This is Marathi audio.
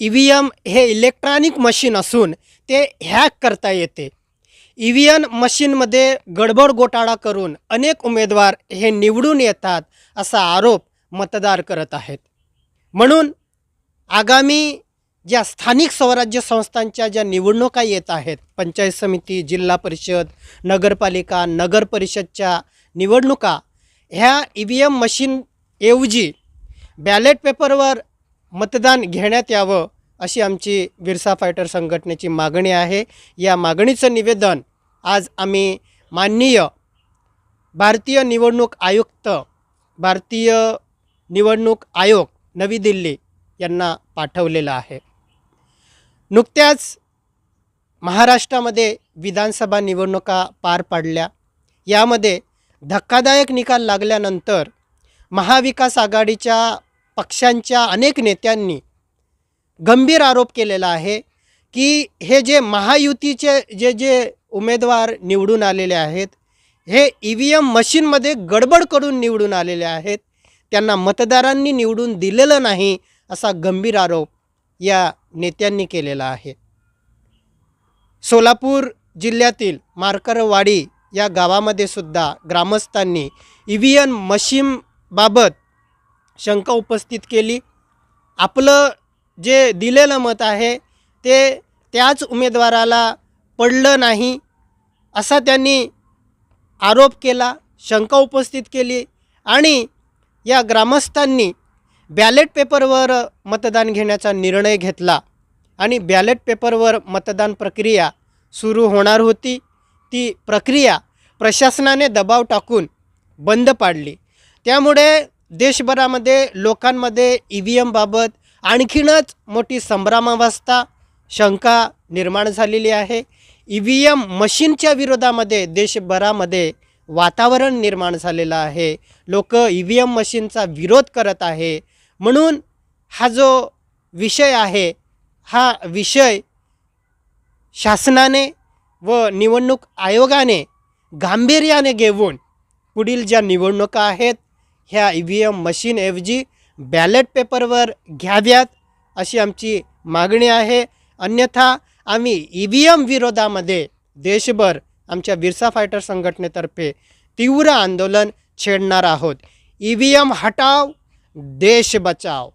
ई व्ही एम हे इलेक्ट्रॉनिक मशीन असून ते हॅक करता येते. ई व्ही एम मशीनमध्ये गडबड घोटाळा करून अनेक उमेदवार हे निवडून येतात असा आरोप मतदार करत आहेत. म्हणून आगामी ज्या स्थानिक स्वराज्य संस्थांच्या ज्या निवडणुका येत आहेत पंचायत समिती जिल्हा परिषद नगरपालिका नगर परिषदच्या निवडणुका ह्या ई व्ही एम मशीनऐवजी बॅलेट पेपरवर मतदान घेण्यात यावं अशी आमची बिरसा फायटर संघटनेची मागणी आहे. या मागणीचं निवेदन आज आम्ही माननीय भारतीय निवडणूक आयुक्त भारतीय निवडणूक आयोग नवी दिल्ली यांना पाठवलेलं आहे. नुकत्याच महाराष्ट्रामध्ये विधानसभा निवडणुका पार पाडल्या. यामध्ये धक्कादायक निकाल लागल्यानंतर महाविकास आघाडीच्या पक्षांच्या अनेक नेत्यांनी गंभीर आरोप केलेला आहे की हे जे महायुतीचे जे जे उमेदवार निवडून आलेले आहेत हे ई व्ही एम मशीनमध्ये गडबड करून निवडून आलेले आहेत त्यांना मतदारांनी निवडून दिलेलं नाही असा गंभीर आरोप या नेत्यांनी केलेला आहे. सोलापूर जिल्ह्यातील मारकरवाडी या गावामध्ये सुद्धा ग्रामस्थांनी ई व्ही एम मशीनबाबत शंका उपस्थित केली. आपलं जे दिलेलं मत आहे ते त्याच उमेदवाराला पडलं नाही असा त्यांनी आरोप केला शंका उपस्थित केली आणि या ग्रामस्थांनी बॅलेट पेपरवर मतदान घेण्याचा निर्णय घेतला आणि बॅलेट पेपरवर मतदान प्रक्रिया सुरू होणार होती. ती प्रक्रिया प्रशासनाने दबाव टाकून बंद पाडली. त्यामुळे देशभरामध्ये लोकांमध्ये ई व्ही एमबाबत आणखीनच मोठी संभ्रमावस्था शंका निर्माण झालेली आहे. ई व्ही एम मशीनच्या विरोधामध्ये देशभरामध्ये वातावरण निर्माण झालेलं आहे. लोक ई व्ही एम मशीनचा विरोध करत आहे. म्हणून हा जो विषय आहे हा विषय शासनाने व निवडणूक आयोगाने गांभीर्याने घेऊन पुढील ज्या निवडणुका आहेत ह्या ई व्ही एम मशीनऐवजी बॅलेट पेपरवर घ्याव्यात अशी आमची मागणी आहे. अन्यथा आम्ही ई व्ही एम विरोधामध्ये देशभर आमच्या बिरसा फायटर संघटनेतर्फे तीव्र आंदोलन छेडणार आहोत. ई व्ही एम हटाव देश बचाव.